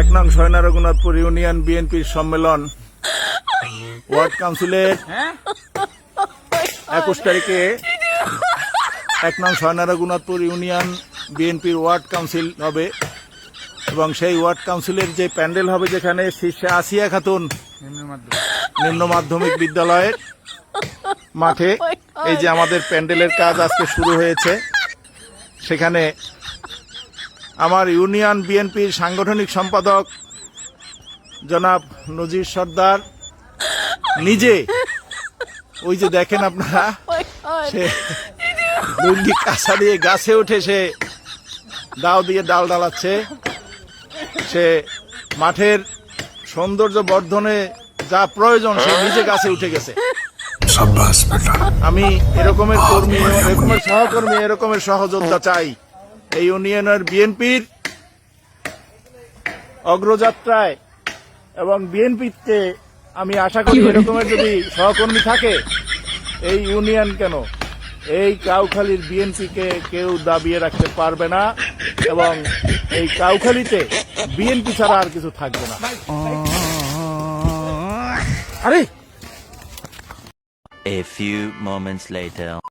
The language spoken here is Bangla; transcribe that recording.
এক নং সয়না রঘুনাথপুর ইউনিয়ন বিএনপির সম্মেলন। ওয়ার্ড কাউন্সিলের একুশ তারিখে এক নং সয়না রঘুনাথপুর ইউনিয়ন বিএনপির ওয়ার্ড কাউন্সিল হবে। এবং সেই ওয়ার্ড কাউন্সিলের যে প্যান্ডেল হবে যেখানে শীর্ষে আসিয়া খাতুন নিম্ন মাধ্যমিক বিদ্যালয়ের মাঠে। এই যে আমাদের প্যান্ডেলের কাজ আজকে শুরু হয়েছে। সেখানে আমার ইউনিয়ন বিএনপির সাংগঠনিক সম্পাদক জনাব নজির সর্দার নিজে, ওই যে দেখেন আপনারা, সে লুঙ্গি কাঁচা দিয়ে গাছে উঠে সে দাও দিয়ে ডাল ডালাচ্ছে। সে মাঠের সৌন্দর্য বর্ধনে যা প্রয়োজন সে নিজে কাছে উঠে গেছে। আমি এরকমের কর্মী এরকমের সহকর্মী এরকমের সহযোদ্ধা চাই। এই ইউনিয়নের বিএনপির অগ্রযাত্রায় এবং বিএনপিতে আমি আশা করি এরকমের যদি সহকর্মী থাকে এই ইউনিয়ন কেন? এই কাউখালীর বিএনপিকে কেউ দাবিয়ে রাখতে পারবে না এবং এই কাউখালীতে বিএনপি ছাড়া আর কিছু থাকবে না আরে A few moments later.